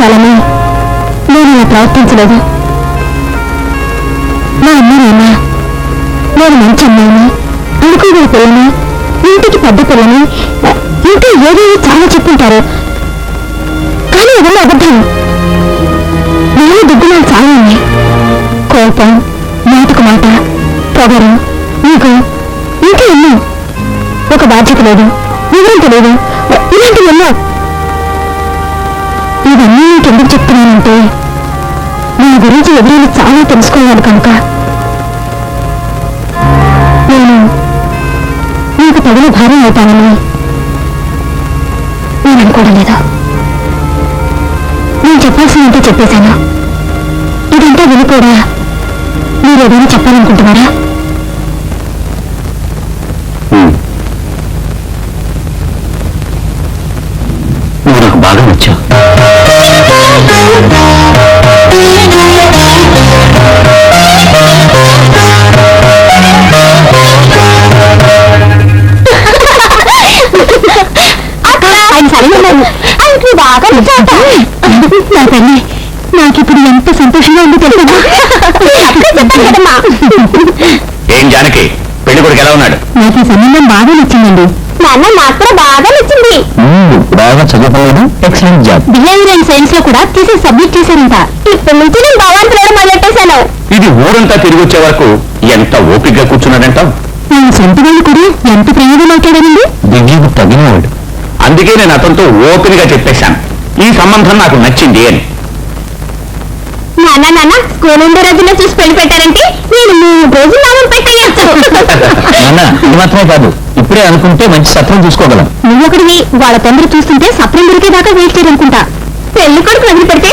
ప్రవర్తించాలని నేను ఇలా ప్రవర్తించలేదు మా అమ్మ నాన్న నేను మంచి అమ్మాయిని? అనుకోగల పిల్లని? ఇంటికి పెద్ద పిల్లని? ఇంకా ఏదేదో చాలా చెప్పుంటారు. కానీ ఇవన్నీ అబద్ధం నేను దిగ్గులు చాలా ఉన్నాయి. కోపం మాటకు మాట పొగరు నీకు ఇంకా ఎన్నో. ఒక బాధ్యత లేదు వివరం తెలియదు ఇవన్నీ నీకు ఎందుకు చెప్తున్నానంటే? నా గురించి ఎవరైనా చాలా తెలుసుకోవాలి కనుక. నేను నీకు తగిన భారం అవుతానని నేను అనుకోవడం లేదు. నేను చెప్పాల్సినంత చెప్పేశాను. ఇదంతా విని కూడా మీరు ఏదైనా చెప్పాలనుకుంటున్నారా? ఆయనకి బాగా నచ్చాట నా తల్లి నాకిప్పుడు ఎంత సంతోషంగా ఉందో తెలుసా? ఏం జానకి? పెళ్ళి కొడుకు ఎలా ఉన్నాడు? నాకు ఈ సంబంధం బాగా నచ్చిందండి. నాన్న నాకు కూడా బాగా నచ్చింది. బాగా చదువుకోలేదు ఎక్సలెంట్ జాబ్ బిహేవియర్ అండ్ సైన్స్లో కూడా తీసి సబ్మిట్ చేశారంట. ఇప్పటి నుంచి నేను భగవాన్ పిల్లలు మొదలెట్టేశాను ఇది ఊరంతా తిరిగి వచ్చే వరకు ఎంత ఓపికగా కూర్చున్నాడంటావు? నేను సొంత వాళ్ళు కూడా ఎంత ప్రేమగా మాట్లాడానండి దివ్యకు తగినవాడు. అందుకే నేను అతనితో ఓపెన్గా చెప్పేశాను. ఈ సంబంధం నాకు నచ్చింది అని. నాన్న నాన్న స్కూల్ ఉండే రోజున చూసి పెళ్ళి పెట్టారంటే నేను మూడు రోజులు నామం పెట్టేయచ్చు నాన్న ఇది మాత్రమే కాదు ఇప్పుడే అనుకుంటే మంచి సత్రం చూసుకోగలం. నువ్వొకడివి వాళ్ళ తండ్రి చూస్తుంటే సప్రం దొరికేదాకా వెయిట్ చేయనుకుంటా పెళ్ళి కొడుకు వదిలి పెడితే